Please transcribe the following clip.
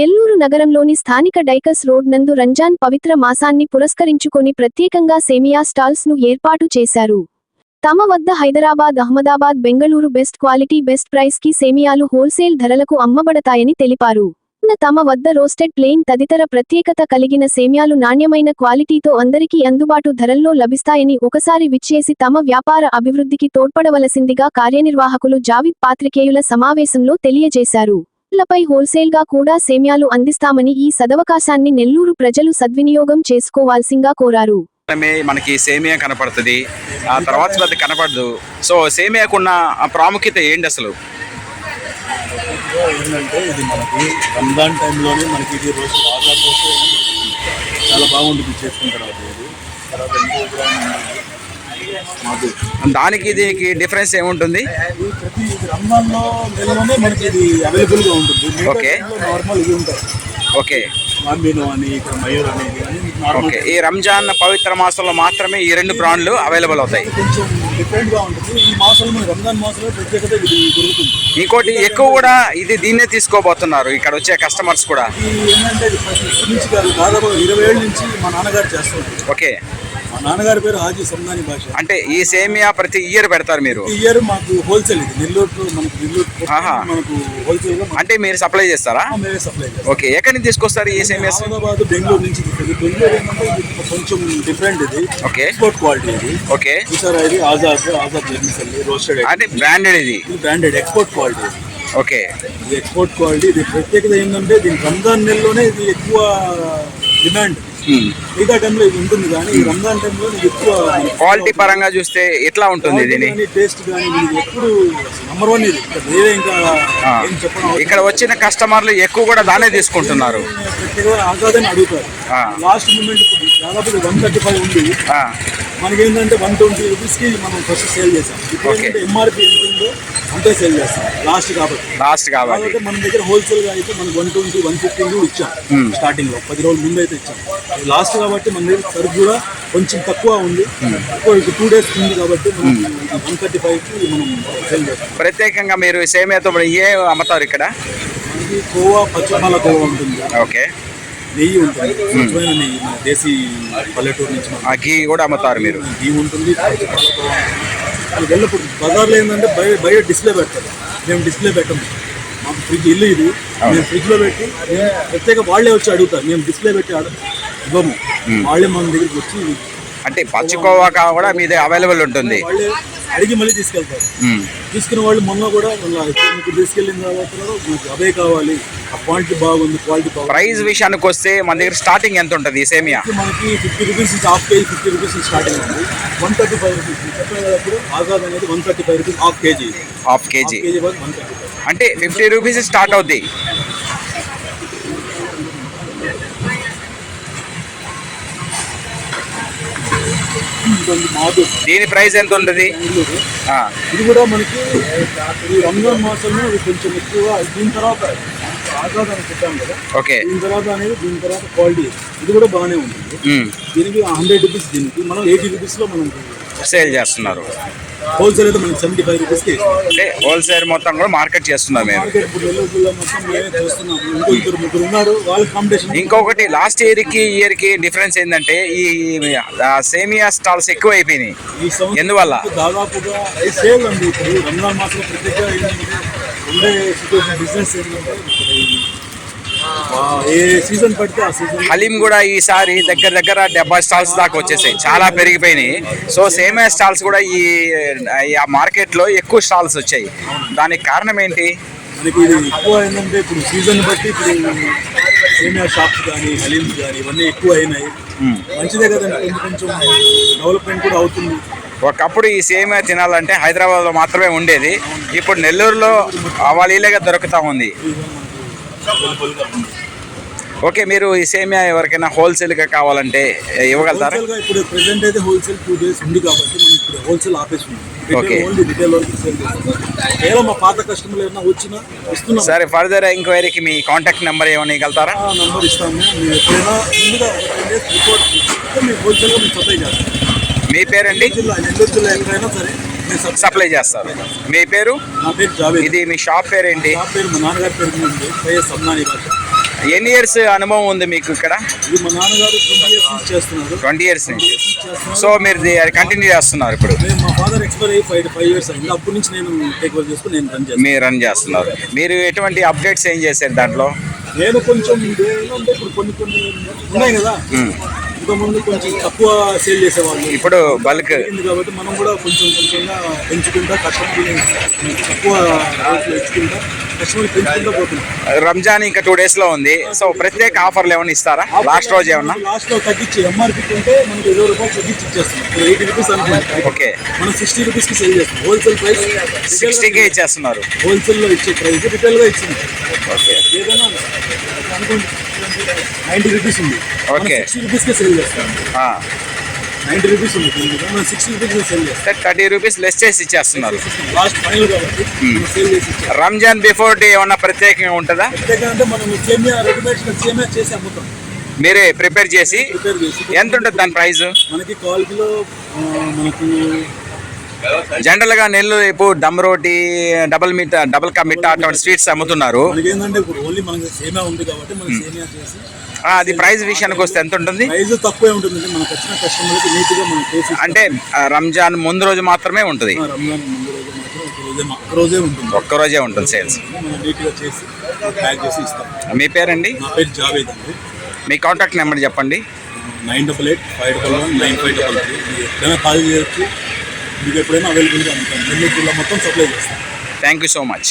నెల్లూరు నగరంలోని స్థానిక Dykes road నందు రంజాన్ పవిత్ర మాసాన్ని పురస్కరించుకొని ప్రత్యేకంగా సేమియా స్టాల్స్ను ఏర్పాటు చేశారు. తమ వద్ద Hyderabad Ahmedabad Bengaluru best quality best ప్రైస్కి సేమియాలు హోల్సేల్ ధరలకు అమ్మబడతాయని తెలిపారు. తమ వద్ద రోస్టెడ్ ప్లేన్ తదితర ప్రత్యేకత కలిగిన సేమ్యాలు నాణ్యమైన క్వాలిటీతో అందరికీ అందుబాటు ధరల్లో లభిస్తాయని ఒకసారి విచ్చేసి తమ వ్యాపార అభివృద్ధికి తోడ్పడవలసిందిగా కార్యనిర్వాహకులు జావిద్ పాత్రికేయుల సమావేశంలో తెలియజేశారు. లపై హోల్సేల్గా కూడా సేమ్యాలు అందిస్తామని ఈ సదవకాశాన్ని నెల్లూరు ప్రజలు సద్వినియోగం చేసుకోవాల్సింగా కోరారు. మనకి సేమియా కనపడుతుంది. ఆ తర్వాత పెద్ద కనపడదు. సో సేమియాకున్న ప్రాముఖ్యత ఏంటి అసలు? ఏంటంటే ఇది మనకి రంజాన్ టైంలోనే మనకి ఇది రోజు ఆజాద్ రోజు చాలా బాగుంటుంది చేసుకున్న తర్వాత ఇది. తర్వాత ఇంకో దానికి దీనికి డిఫరెన్స్ ఏముంటుంది? ఇది ప్రతి ఇది రంజాన్లో నెలలోనే మనకి ఇది అవైలబుల్గా ఉంటుంది. ఓకే. టైంలో నార్మల్ ఇది ఉంటాయి ఓకే. ఓకే. ఈ రంజాన్ పవిత్ర మాసంలో మాత్రమే ఈ రెండు బ్రాండ్లు అవైలబుల్ అవుతాయి. ఇంకోటి ఎక్కువ కూడా ఇది దీన్నే తీసుకోబోతున్నారు ఇక్కడ వచ్చే కస్టమర్స్ కూడా. ఓకే. నాన్నగారి పేరు హాజీ సందాని భాష. అంటే ఈ సేమియా ప్రతి ఇయర్ పెడతారు మీరు? ఇయర్ మాకు హోల్సేల్ ఇది. నెల్లూరు మనకు నెల్లూరు ఆహా. మనకు హోల్సేల్గా అంటే మీరు సప్లై చేస్తారా? మేమే సప్లై చేస్తాం. ఓకే. ఎక్కడి నుంచి తీసుకొస్తారు ఈ సేమియాస్? అహ్మదాబాద్ బెంగళూరు నుంచి బెంగళూరు ఏంటంటే ఇది కొంచెం డిఫరెంట్ ఇది. ఓకే. ఎక్స్పోర్ట్ క్వాలిటీ ఇది. ఓకే. చూసారా ఇది? ఆజాద్ ఆజాద్ జర్నీసల్లి రోస్టెడ్ అంటే బ్రాండెడ్ ఇది. ఇది బ్రాండెడ్ ఎక్స్పోర్ట్ క్వాలిటీ ఇది. ఓకే. ఇది ఎక్స్పోర్ట్ క్వాలిటీ ఇది ప్రత్యేకత ఏంటంటే దీని రంజాన్ నెలలోనే ఇది ఎక్కువ డిమాండ్. మిగతా టైంలో ఇది ఉంటుంది కానీ ఈ రంజాన్ టైంలో ఎక్కువ క్వాలిటీ పరంగా చూస్తే ఎట్లా ఉంటుంది దీని? టేస్ట్ కానీ ఎప్పుడు నంబర్ వన్ ఇది. ఇక్కడ వేరే ఇంకా. ఏం చెప్పడం ఇక్కడ వచ్చిన కస్టమర్లు ఎక్కువ కూడా దానే తీసుకుంటున్నారు. ఆజాదని అడుగుతారు. లాస్ట్ మూమెంట్ దాదాపు వన్ థర్టీ ఫైవ్ ఉంది. మనకి ఏంటంటే వన్ ట్వంటీ రూపీస్కి మనం ఫస్ట్ సేల్ చేసాం ఇప్పుడు ఎంఆర్పి ఉందో అంతే సేల్ చేస్తాం. లాస్ట్ కాబట్టి. లాస్ట్ కాబట్టి. మన దగ్గర హోల్సేల్గా అయితే మనకి వన్ ట్వంటీ వన్ ఫిఫ్టీన్ కూడా ఇచ్చాం స్టార్టింగ్లో. పది రోజుల ముందు అయితే ఇచ్చాం లాస్ట్ కాబట్టి మన దగ్గర సరుకు కూడా కొంచెం తక్కువ ఉంది. టూ డేస్ ఉంది కాబట్టి మనం వన్ థర్టీ ఫైవ్కి మనం సేల్ చేస్తాం. ప్రత్యేకంగా మీరు సేమియాతో ఏ అమ్ముతారు ఇక్కడ? మనకి కోవా పచ్చిపాల కోవా ఉంటుంది. ఓకే. నెయ్యి ఉంటుంది. స్వచ్ఛమైన నెయ్యి మన దేశీ పల్లెటూరు నుంచి ఘీ కూడా అమ్ముతారు మీరు. ఘీ ఉంటుంది. అది వెళ్ళప్పుడు బజార్లో ఏంటంటే బయట బయట డిస్ప్లే పెడతారు. మేము డిస్ప్లే పెట్టము. మాకు ఫ్రిడ్జ్ ఇల్లు ఇది. మేము ఫ్రిడ్జ్లో పెట్టి ప్రత్యేక వాళ్ళే వచ్చి అడుగుతారు. మేము డిస్ప్లే పెట్టి ఇవ్వము. వాళ్ళే మన దగ్గరికి వచ్చి అంటే పచ్చికోవా కూడా మీ దగ్గర అవైలబుల్ ఉంటుంది అడిగి మళ్ళీ తీసుకెళ్తారు. తీసుకున్న వాళ్ళు మొన్న కూడా మీకు తీసుకెళ్ళిన తర్వాత మీకు అవే కావాలి. ఆ క్వాలిటీ బాగుంది క్వాలిటీ బాగుంది. ప్రైస్ విషయానికి వస్తే మన దగ్గర స్టార్టింగ్ ఎంత ఉంటుంది సేమియా? ఇప్పుడు మనకి fifty rupees half KG fifty rupees starting ఉంది. వన్ థర్టీ ఫైవ్ రూపీస్ ఇప్పుడు ఆజాద్ అనేది one thirty five rupees half KG half KG KG one one thirty five అంటే ఫిఫ్టీ రూపీస్ స్టార్ట్ అవుద్ది. దీని ప్రైస్ ఎంత ఉంటుంది ఇది కూడా మనకి రంజాన్ మాసంలో కొంచెం ఎక్కువ దీని తర్వాత ఆజాద్ అని చెప్పాం కదా ఓకే. దీని తర్వాత అనేది దీని తర్వాత క్వాలిటీ. ఇది కూడా బాగానే ఉంటుంది. దీనికి హండ్రెడ్ రూపీస్ దీనికి మనం ఎయిటీ రూపీస్లో మనం సేల్ చేస్తున్నారు. హోల్సేల్ అయితే మనకి సెవెంటీ ఫైవ్ రూపీస్కి. అంటే హోల్సేల్ మొత్తం కూడా మార్కెట్ చేస్తున్నారు మేము. మార్కెట్ ఇప్పుడు మొత్తం మేమే చేస్తున్నాము. ఇంకో ఇద్దరు ముగ్గురు ఉన్నారు వాళ్ళ కాంపిటీషన్ ఇంకొకటి లాస్ట్ ఇయర్కి ఇయర్కి డిఫరెన్స్ ఏంటంటే ఈ సేమియా స్టాల్స్ ఎక్కువ అయిపోయినాయి ఎందువల్ల? దాదాపుగా ఈ సేల్ అండి ఇప్పుడు. రంజాన్ మాసంలో ప్రత్యేకంగా ఏంటంటే ఉండే సిచ్యువేషన్ బిజినెస్ ఏంటంటే ఇక్కడ ఈ, ఆ, ఏ సీజన్ పడితే ఆ సీజన్. హలీం కూడా ఈసారి దగ్గర దగ్గర డెబ్బై స్టాల్స్ దాకా వచ్చేసాయి. చాలా పెరిగిపోయినాయి. సో సేమియా స్టాల్స్ కూడా ఈ ఆ మార్కెట్లో ఎక్కువ స్టాల్స్ వచ్చాయి. దానికి కారణం ఏంటి? మనకి ఇది ఎక్కువ ఏంటంటే ఇప్పుడు సీజన్ బట్టి ఇప్పుడు సేమియా షాప్స్ కానీ హలీమ్స్ కానీ ఇవన్నీ ఎక్కువ అయినాయి. మంచిదే కదండి కొంచెం డెవలప్మెంట్ కూడా అవుతుంది. ఒకప్పుడు ఈ సేమియా తినాలంటే హైదరాబాద్లో మాత్రమే ఉండేది. ఇప్పుడు నెల్లూరులో అవలీలగా దొరుకుతా ఉంది. ఓకే మీరు ఈ సేమియా ఎవరికైనా హోల్సేల్గా కావాలంటే ఇవ్వగలుగుతారా? హోల్సేల్గా ఇప్పుడు ప్రెసెంట్ అయితే హోల్సేల్ టూ డేస్ ఉంది కాబట్టి మనం ఇప్పుడు హోల్సేల్ చేస్తాం కేవలం మా పాత కస్టమర్లు ఏమైనా వచ్చినా ఇస్తున్నాం. సరే ఫర్దర్ ఎంక్వైరీకి మీ కాంటాక్ట్ నెంబర్ ఏమైనా ఇవ్వగలుగుతారా? నంబర్ ఇస్తాము. మీరు ఎప్పుడైనా ముందుగా రిపోర్ట్ మేము హోల్సేల్గా సప్లై చేస్తాం. మీ పేరండి? జిల్లా నెల్లూరు జిల్లా ఎక్కడైనా సరే మేము సప్లై చేస్తారు. మీ పేరు? ఇది మీ షాప్ పేరు ఏంటి పేరు మా నాన్నగారి పేరు వైఎస్ భాష ఎన్ని ఇయర్స్ అనుభవం ఉంది మీకు ఇక్కడ? మా నాన్నగారు ట్వంటీ ఇయర్స్ నుంచి చేస్తున్నారు. ట్వంటీ ఇయర్స్ నుంచి. సో మీరు కంటిన్యూ చేస్తున్నారు ఇప్పుడు? మా ఫాదర్ ఎక్స్పైర్ అయ్యి ఫైవ్ ఫైవ్ ఇయర్స్ అయింది. అప్పటి నుంచి నేను టేక్ ఓవర్ చేసుకుని నేను రన్ చేస్తాను. మీరు రన్ చేస్తున్నారు. మీరు ఎటువంటి అప్డేట్స్ ఏం చేశారు దాంట్లో? నేను కొంచెం ఏంటంటే ఇప్పుడు కొన్ని కొన్ని ఉన్నాయి కదా. ఇంతకుముందు కొంచెం తక్కువ సేల్ చేసేవాళ్ళు. ఇప్పుడు బల్క్ కాబట్టి మనం కూడా కొంచెం కొంచెంగా పెంచుకుంటా కస్టమర్ తక్కువ రేట్లు పెంచుకుంటా. రంజాన్ ఇంకా టూ డేస్లో ఉంది. సో ప్రత్యేక ఆఫర్లు ఏమైనా ఇస్తారా? లాస్ట్ రోజు ఏమన్నా? లాస్ట్లో తగ్గించి ఎంఆర్పి ఉంటే మనకి ఇరవై రూపాయలు తగ్గించి ఎయిటీ రూపీస్ ఓకే. మనం సిక్స్టీ రూపీస్కి సేల్ చేస్తాం హోల్సేల్ ప్రైస్ సిక్స్టీకే ఇచ్చేస్తున్నారు. హోల్సేల్లో ఇచ్చే ప్రైస్ రిటైల్గా ఇచ్చింది. ఓకే. ఏదైనా నైంటీ రూపీస్ ఉంది. Okay. సిక్స్టీ రూపీస్కి సేల్ చేస్తాం. నైంటీ రూపీస్ ఉంది మనం సిక్స్టీ రూపీస్ సేల్ చేస్తాం. థర్టీ రూపీస్ లెస్ చేసి ఇచ్చేస్తున్నారు. లాస్ట్ ఫైనల్ కాబట్టి మనం సేల్ చేసి ఇచ్చాం రంజాన్ బిఫోర్ డే ఏమన్నా ప్రత్యేకంగా ఉంటుందా? ప్రత్యేకంగా మనం సేమియా రెడీమేడ్ సేమియా చేసి అమ్ముతాం. మీరే ప్రిపేర్ చేసి ఎంత ఉంటుంది దాని ప్రైస్ మనకి క్వాలిటీలో మనకు జనరల్గా నెల్లు ఇప్పుడు దమ్ రోటీ డబల్ మిఠా డబల్ కా మిఠా అటువంటి స్వీట్స్ అమ్ముతున్నారు. మనకి ఏంటంటే ఇప్పుడు ఓన్లీ మనకి సేమియా ఉంది కాబట్టి మనం సేమియా చేసి ఆ, అది ప్రైస్ విషయానికి వస్తే ఎంత ఉంటుంది? ప్రైస్ తక్కువే ఉంటుంది మనకు వచ్చిన కస్టమర్కి నీట్గా మనం చేసి అంటే రంజాన్ ముందు రోజు మాత్రమే ఉంటుంది? రంజాన్ ముందు రోజు మాత్రం ఉంటుంది. ఒక్క రోజే ఉంటుంది సేల్స్ మనం నీట్గా చేసి ప్యాక్ చేసి ఇస్తాం. మీ పేరండి? నా పేరు జావేద్ అండి. మీ కాంటాక్ట్ నెంబర్ చెప్పండి. Nine double eight five double one nine five double three. ఎప్పుడైనా కాల్ చేయొచ్చు. మీకు ఎప్పుడైనా అవైలబుల్గా ఉంటాం నెల్లూరు జిల్లా మొత్తం సప్లై చేస్తాం. Thank you so much